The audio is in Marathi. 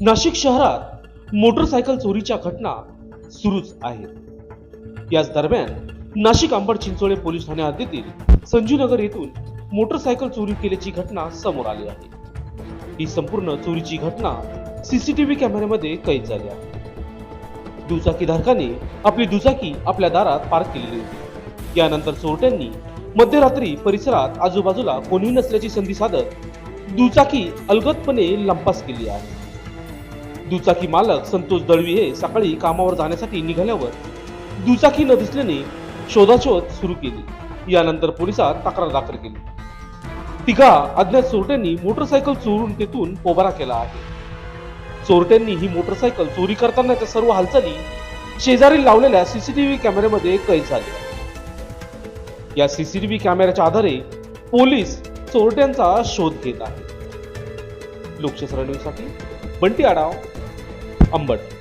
नाशिक शहरात मोटरसायकल चोरीच्या घटना सुरूच आहेत. याच दरम्यान नाशिक अंबड चिंचोळे पोलीस ठाणे हद्दीतील संजूनगर येथून मोटरसायकल चोरी केल्याची घटना समोर आली आहे. ही संपूर्ण चोरीची घटना सीसीटीव्ही कॅमेऱ्यामध्ये कैद झाली आहे. दुचाकीधारकाने आपली दुचाकी आपल्या दारात पार्क केलेली होती. यानंतर चोरट्यांनी मध्यरात्री परिसरात आजूबाजूला कोणी नसल्याची संधी साधत दुचाकी अलगदपणे लंपास केली आहे. दुचाकी मालक संतोष दळवी हे सकाळी कामावर जाण्यासाठी निघाल्यावर दुचाकी न दिसल्याने शोधाशोध सुरू केली. यानंतर पोलिसात तक्रार दाखल केली. तिघा अज्ञात चोरट्यांनी मोटरसायकल चोरून तेथून पोबारा केला आहे. चोरट्यांनी ही मोटरसायकल चोरी करतानाच्या सर्व हालचाली शेजारी लावलेल्या सीसीटीव्ही कॅमेऱ्यामध्ये कैद झाल्या या सीसीटीव्ही कॅमेऱ्याच्या आधारे पोलीस चोरट्यांचा शोध घेत आहे लोकशाही न्यूजसाठी बंटी आडाव अंबड.